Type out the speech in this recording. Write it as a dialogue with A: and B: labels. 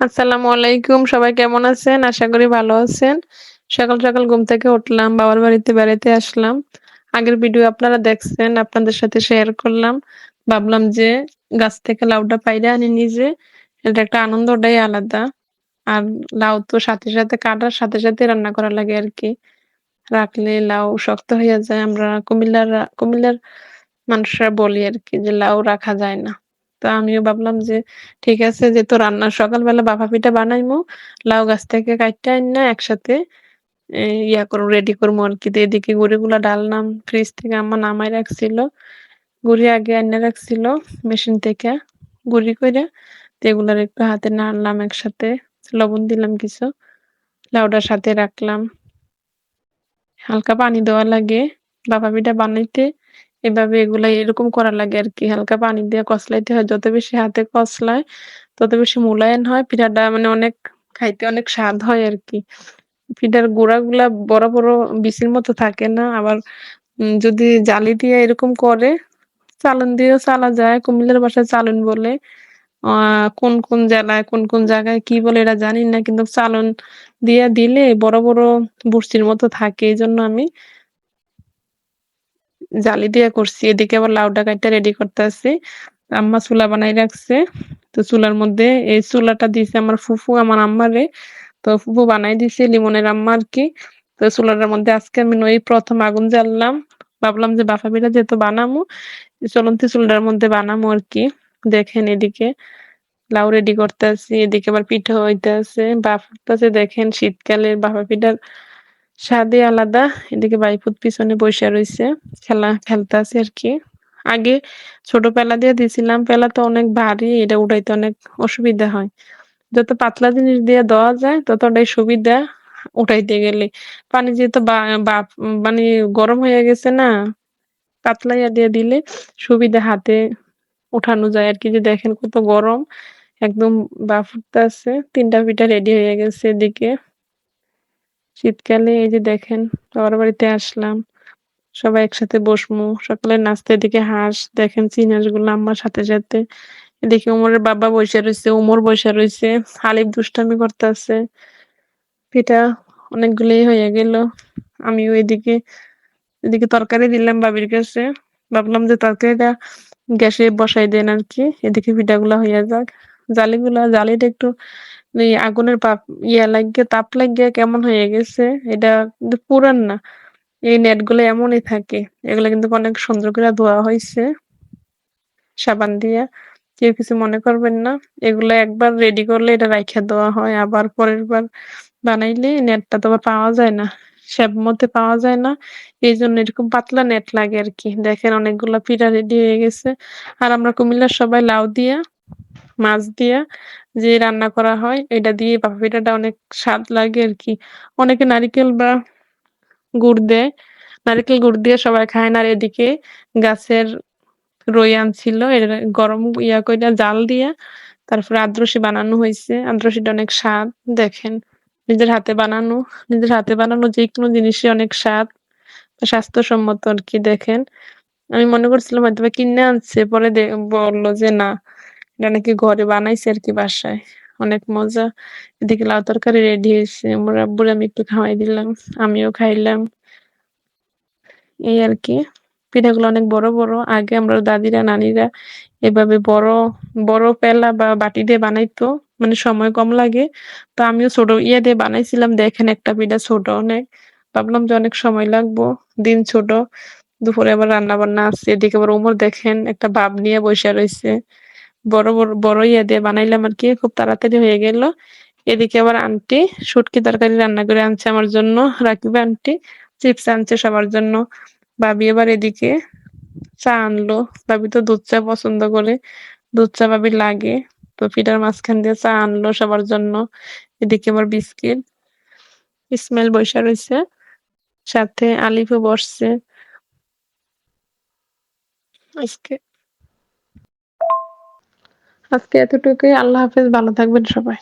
A: আসসালামু আলাইকুম। সবাই কেমন আছেন? আশা করি ভালো আছেন। সকাল, সকাল ঘুম থেকে উঠলাম, বাবার বাড়িতে বেড়াইতে আসলাম। আগের ভিডিও আপনারা দেখছেন, আপনাদের সাথে শেয়ার করলাম। ভাবলাম যে গাছ থেকে লাউটা পাইড়া আনি নিজে, এটা একটা আনন্দটাই আলাদা। আর লাউ তো সাথে, সাথে কাটার সাথে, সাথে রান্না করা লাগে আর কি রাখলে লাউ শক্ত হয়ে যায়। আমরা কুমিল্লার কুমিল্লার মানুষরা বলি আর কি যে লাউ রাখা যায় না। তো আমিও ভাবলাম যে ঠিক আছে যে যেহেতু রান্না সকালবেলা বাফা পিঠা বানাইমু, লাউ গাছ থেকে কাইট্টা আইন্না একসাথে ইয়া করব রেডি করব আরকি। তো এদিকে গুঁড়িগুলা ডাললাম ফ্রিজ থেকে আমার নামায় রাখছিল। গুঁড়ি আগে আইনা রাখছিল মেশিন থেকে গুঁড়ি কইরা তো এগুলার একটু হাতে নাড়লাম একসাথে। লবণ দিলাম কিছু। লাউডার সাথে রাখলাম। হালকা পানি দেওয়া লাগে। ভাপা পিঠা বানাইতে এভাবে এগুলা এরকম করা লাগে আরকি। হালকা পানি দিয়ে কষলাইতে হয়। যত বেশি হাতে কষলায় তত বেশি মোলায়েম হয়। পিঠাটা মানে অনেক খাইতে অনেক স্বাদ হয় আরকি। পিঠার গুঁড়াগুলা বড়, বড় বিচির মতো থাকে না। আবার যদি জালি দিয়ে এরকম করে, চালন দিয়েও চালা যায়। কুমিল্লার ভাষায় চালন বলে। কোন, কোন জেলায় কোন, কোন জায়গায় কি বলে এটা জানি না। কিন্তু চালন দিয়ে দিলে বড়, বড় বড়শির মতো থাকে। এই জন্য আমি জালি দিয়ে করছি। এদিকে আবার লাউডা কাইট্টা রেডি করতাছি। আম্মা চুলা বানাই রাখছে। তো চুলার মধ্যে এই চুলাটা দিছে আমার ফুফু, আমার আম্মারে। তো ফুফু বানায় দিছে লিমনের আম্মা আরকি। তো চুলাটার মধ্যে আজকে আমি এই ১ম আগুন জ্বাললাম। ভাবলাম যে বাফা পিঠা যেহেতু বানামো চলন্তি চুলাটার মধ্যে বানামো আর কি দেখেন এদিকে লাউ রেডি করতে করতেছি। এদিকে আবার পিঠা হইতাছে। ভাপ উঠতেছে দেখেন শীতকালে বাফা পিঠার স্বাদই আলাদা। এদিকে ভাইফোঁত পিছনে বইসা রইছে। খেলা খেলতাছে আরকি। আগে ছোট পেলা দিয়ে দিছিলাম। পেলা তো অনেক ভারী, এটা উঠাইতে অনেক অসুবিধা হয়। যত পাতলা জিনিস দিয়ে দেওয়া যায় ততটাই সুবিধা উঠাইতে গেলে। পানি যেহেতু মানে গরম হয়ে গেছে না, পাতলা ইয়া দিয়ে দিলে সুবিধা হাতে উঠানো যায় আর কি যে দেখেন কত গরম। একদম ভাপ উঠতাছে। ৩ টা পিঠা রেডি হয়ে গেছে এদিকে। শীতকালে এই যে দেখেন বাবার বাড়িতে আসলাম। সবাই একসাথে বসমু। সকালের নাস্তা এদিকে হাঁস, দেখেন চীন হাঁসগুলো আম্মার সাথে, সাথে। এদিকে ওমরের বাবা বইসা রইছে, উমর বইসা রইছে। হালিফ দুষ্টামি করতাছে। পিঠা অনেকগুলোই হয়ে গেল। আমিও এদিকে, এদিকে তরকারি দিলাম বাবির কাছে। ভাবলাম যে তরকারিটা গ্যাসে বসাই দেন আর কি এদিকে পিঠাগুলা হইয়া যাক। জালিগুলা জালিটা একটু আগুনের পাপ ইয়া লাগিয়া তাপ লাগিয়া কেমন হয়ে গেছে। এটা কিন্তু পুরান না। এই নেটগুলো এমনই থাকে। এগুলা কিন্তু অনেক সুন্দর করে ধোয়া হইছে। সাবান দিয়া। কেউ কিছু মনে করবেন না। এগুলা একবার রেডি করলে এটা রাইখা দেওয়া হয়। আবার পরের বার বানাইলে নেটটা তো পাওয়া যায় না। স্যাপ মধ্যে পাওয়া যায় না। এই জন্য এরকম পাতলা নেট লাগে আর কি দেখেন অনেকগুলা পিঠা রেডি হয়ে গেছে। আর আমরা কুমিল্লার সবাই লাউ দিয়া, মাছ দিয়া যে রান্না করা হয়, এটা দিয়ে ভাপা পিঠাটা অনেক স্বাদ লাগে আরকি। অনেকে নারিকেল বা গুড় দেয়। নারিকেল গুড় দিয়ে সবাই খায় না। আর এদিকে গাছের রই আনছিল। গরম ইয়া কইরা জাল দিয়া তারপরে আদ্রসি বানানো হয়েছে আদ্রসিটা অনেক স্বাদ। দেখেন নিজের হাতে বানানো। নিজের হাতে বানানো যেকোনো জিনিসই অনেক স্বাদ। স্বাস্থ্যসম্মত আরকি দেখেন। আমি মনে করছিলাম হয়তোবা কিনে আনছে। পরে বলল যে না, এটা নাকি ঘরে বানাইছে আরকি বাসায়। অনেক মজা। এদিকে লাউ তরকারি রেডি হয়েছে আমার আমি একটু খাওয়াই দিলাম। আমিও খাইলাম। এই আর কি পিঠাগুলো অনেক বড়, বড়। আগে আমরা দাদিরা, নানিরা এভাবে বড়, বড় পেলা বা বাটি দিয়ে বানাইতো। মানে সময় কম লাগে। তো আমিও ছোট ইয়া দিয়ে বানাইছিলাম। দেখেন একটা পিঠা ছোট অনেক। ভাবলাম যে অনেক সময় লাগবো। দিন ছোট। দুপুরে আবার রান্না-বান্না আছে। এদিকে আবার ওমর দেখেন একটা ভাব নিয়ে বইসা রইছে। বড়, বড়, বড় ইয়া দিয়ে বানাইলাম আর কি খুব তাড়াতাড়ি হয়ে গেল। এদিকে আবার আন্টি শুটকি তরকারি রান্না করে আনছে আমার জন্য। রাকিবা আন্টি চিপস আনছে সবার জন্য। ভাবি আবার এদিকে চা আনলো। ভাবি তো দুধ চা পছন্দ করে। দুধ চা ভাবির লাগে। তো পিঠার মাঝখান দিয়ে চা আনলো সবার জন্য। এদিকে আবার বিস্কিট। ইসমাইল বইসা রইছে। সাথে আলিফও বসছে। আজকে আজকে এতটুকুই। আল্লাহ হাফেজ। ভালো থাকবেন সবাই।